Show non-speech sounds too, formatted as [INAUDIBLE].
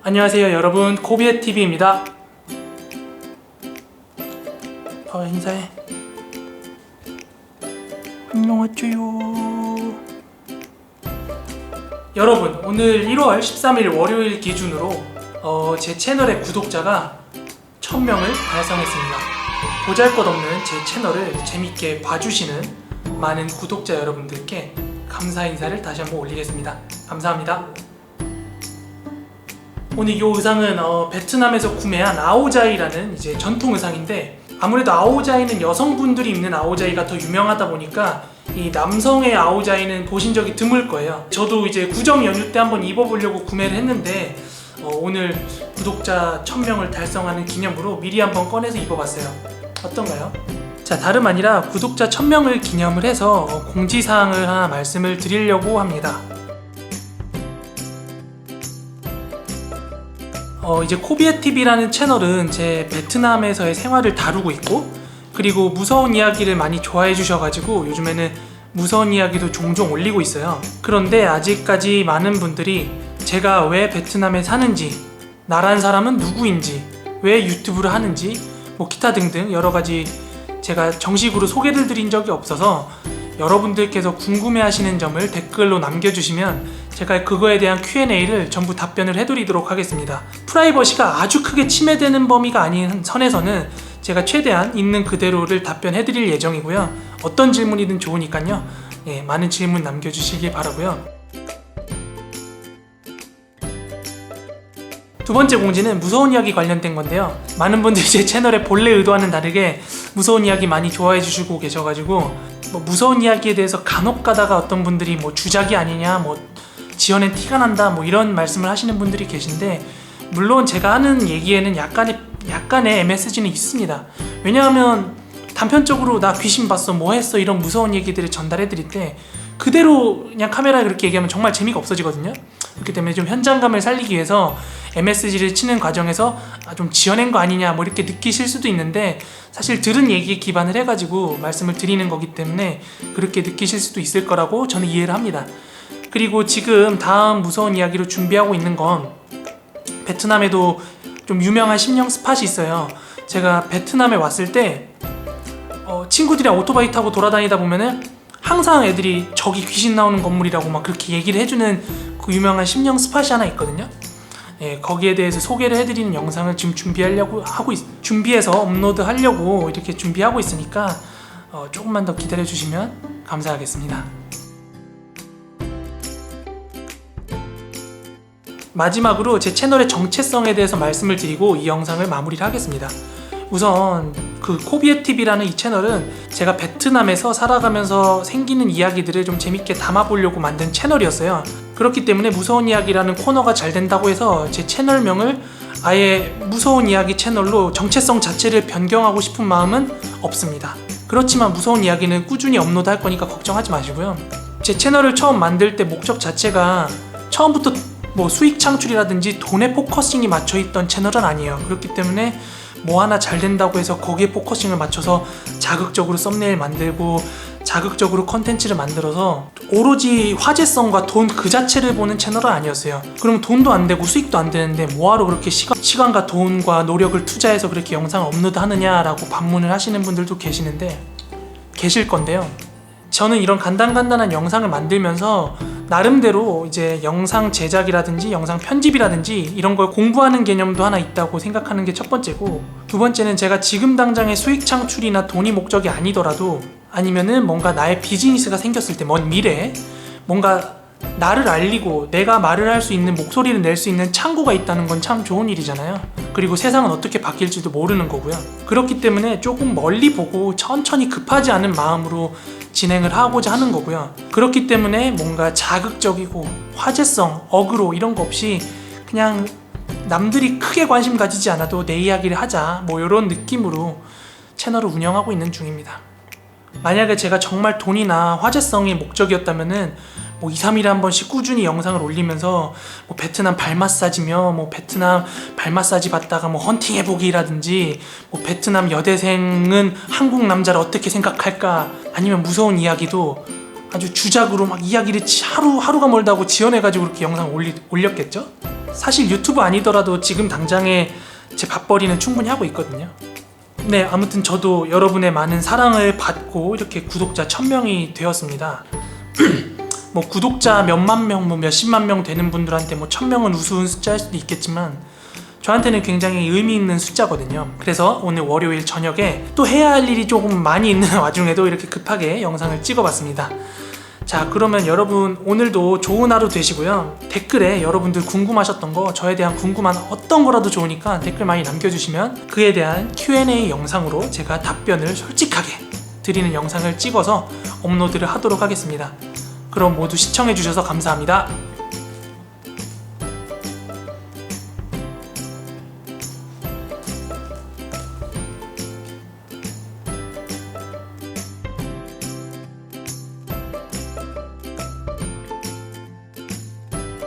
안녕하세요 여러분 코비의 TV입니다. 어 인사해. 안녕하세요. 여러분 오늘 1월 13일 월요일 기준으로 어, 제 채널의 구독자가 1000명을 달성했습니다. 보잘것없는 제 채널을 재밌게 봐주시는 많은 구독자 여러분들께 감사 인사를 다시 한번 올리겠습니다. 감사합니다. 오늘 이 의상은 어, 베트남에서 구매한 아오자이라는 이제 전통 의상인데 아무래도 아오자이는 여성분들이 입는 아오자이가 더 유명하다 보니까 이 남성의 아오자이는 보신 적이 드물 거예요. 저도 이제 구정 연휴 때 한번 입어보려고 구매를 했는데 어, 오늘 구독자 1000명을 달성하는 기념으로 미리 한번 꺼내서 입어봤어요. 어떤가요? 자 다름 아니라 구독자 1000명을 기념을 해서 어, 공지사항을 하나 말씀을 드리려고 합니다. 어, 이제 코비에 TV라는 채널은 제 베트남에서의 생활을 다루고 있고 그리고 무서운 이야기를 많이 좋아해 주셔가지고 요즘에는 무서운 이야기도 종종 올리고 있어요. 그런데 아직까지 많은 분들이 제가 왜 베트남에 사는지, 나란 사람은 누구인지, 왜 유튜브를 하는지, 뭐 기타 등등 여러 가지 제가 정식으로 소개를 드린 적이 없어서 여러분들께서 궁금해하시는 점을 댓글로 남겨주시면 제가 그거에 대한 Q&A를 전부 답변을 해드리도록 하겠습니다. 프라이버시가 아주 크게 침해되는 범위가 아닌 선에서는 제가 최대한 있는 그대로를 답변해드릴 예정이고요. 어떤 질문이든 좋으니까요. 예, 많은 질문 남겨주시길 바라고요. 두 번째 공지는 무서운 이야기 관련된 건데요. 많은 분들이 제 채널의 본래 의도와는 다르게 무서운 이야기 많이 좋아해 주시고 계셔가지고 뭐 무서운 이야기에 대해서 간혹 가다가 어떤 분들이 뭐 주작이 아니냐 뭐 지어낸 티가 난다 뭐 이런 말씀을 하시는 분들이 계신데 물론 제가 하는 얘기에는 약간의 약간의 MSG는 있습니다. 왜냐하면 단편적으로 나 귀신 봤어 뭐 했어 이런 무서운 얘기들을 전달해 드릴 때 그대로 그냥 카메라에 그렇게 얘기하면 정말 재미가 없어지거든요. 그렇기 때문에 좀 현장감을 살리기 위해서 MSG를 치는 과정에서 아, 좀 지어낸 거 아니냐 뭐 이렇게 느끼실 수도 있는데 사실 들은 얘기에 기반을 해가지고 말씀을 드리는 거기 때문에 그렇게 느끼실 수도 있을 거라고 저는 이해를 합니다. 그리고 지금 다음 무서운 이야기로 준비하고 있는 건 베트남에도 좀 유명한 심령 스팟이 있어요. 제가 베트남에 왔을 때 어, 친구들이랑 오토바이 타고 돌아다니다 보면은 항상 애들이 저기 귀신 나오는 건물이라고 막 그렇게 얘기를 해주는 그 유명한 심령 스팟이 하나 있거든요. 예, 거기에 대해서 소개를 해드리는 영상을 지금 준비하려고 하고 있, 준비해서 업로드 하려고 이렇게 준비하고 있으니까 어, 조금만 더 기다려 주시면 감사하겠습니다. 마지막으로 제 채널의 정체성에 대해서 말씀을 드리고 이 영상을 마무리를 하겠습니다. 우선 그 코비에 TV라는 이 채널은 제가 베트남에서 살아가면서 생기는 이야기들을 좀 재밌게 담아보려고 만든 채널이었어요. 그렇기 때문에 무서운 이야기라는 코너가 잘 된다고 해서 제 채널명을 아예 무서운 이야기 채널로 정체성 자체를 변경하고 싶은 마음은 없습니다. 그렇지만 무서운 이야기는 꾸준히 업로드 할 거니까 걱정하지 마시고요. 제 채널을 처음 만들 때 목적 자체가 처음부터 뭐 수익 창출이라든지 돈에 포커싱이 맞춰 있던 채널은 아니에요. 그렇기 때문에 뭐 하나 잘 된다고 해서 거기에 포커싱을 맞춰서 자극적으로 썸네일 만들고 자극적으로 컨텐츠를 만들어서 오로지 화제성과 돈 그 자체를 보는 채널은 아니었어요. 그러면 돈도 안 되고 수익도 안 되는데 뭐하러 그렇게 시간, 시간 과 돈과 노력을 투자해서 그렇게 영상을 업로드 하느냐라고 반문을 하시는 분들도 계시는데 계실 건데요. 저는 이런 간단간단한 영상을 만들면서 나름대로 이제 영상 제작이라든지 영상 편집이라든지 이런 걸 공부하는 개념도 하나 있다고 생각하는 게 첫 번째고 두 번째는 제가 지금 당장의 수익 창출이나 돈이 목적이 아니더라도 아니면은 뭔가 나의 비즈니스가 생겼을 때 먼 미래에 뭔가 나를 알리고 내가 말을 할 수 있는 목소리를 낼 수 있는 창구가 있다는 건 참 좋은 일이잖아요. 그리고 세상은 어떻게 바뀔지도 모르는 거고요. 그렇기 때문에 조금 멀리 보고 천천히 급하지 않은 마음으로 진행을 하고자 하는 거고요. 그렇기 때문에 뭔가 자극적이고 화제성, 어그로 이런 거 없이 그냥 남들이 크게 관심 가지지 않아도 내 이야기를 하자 뭐 이런 느낌으로 채널을 운영하고 있는 중입니다. 만약에 제가 정말 돈이나 화제성이 목적이었다면은 뭐 2, 3일에 한 번씩 꾸준히 영상을 올리면서 뭐 베트남 발 마사지며 뭐 베트남 발 마사지 받다가 뭐 헌팅 해보기라든지 뭐 베트남 여대생은 한국 남자를 어떻게 생각할까 아니면 무서운 이야기도 아주 주작으로 막 이야기를 지- 하루 하루가 멀다고 지어내가지고 그렇게 영상 올리, 올렸겠죠? 사실 유튜브 아니더라도 지금 당장에 제 밥벌이는 충분히 하고 있거든요. 네, 아무튼 저도 여러분의 많은 사랑을 받고 이렇게 구독자 1000명이 되었습니다. [CLEARS THROAT] 뭐 구독자 몇만 명, 뭐 몇십만 명 되는 분들한테 뭐 1000명은 우스운 숫자일 수도 있겠지만 저한테는 굉장히 의미 있는 숫자거든요. 그래서 오늘 월요일 저녁에 또 해야 할 일이 조금 많이 있는 [LAUGHS] 와중에도 이렇게 급하게 영상을 찍어봤습니다. 자, 그러면 여러분 오늘도 좋은 하루 되시고요. 댓글에 여러분들 궁금하셨던 거, 저에 대한 궁금한 어떤 거라도 좋으니까 댓글 많이 남겨주시면 그에 대한 Q&A 영상으로 제가 답변을 솔직하게 드리는 영상을 찍어서 업로드를 하도록 하겠습니다. 그럼 모두 시청해주셔서 감사합니다.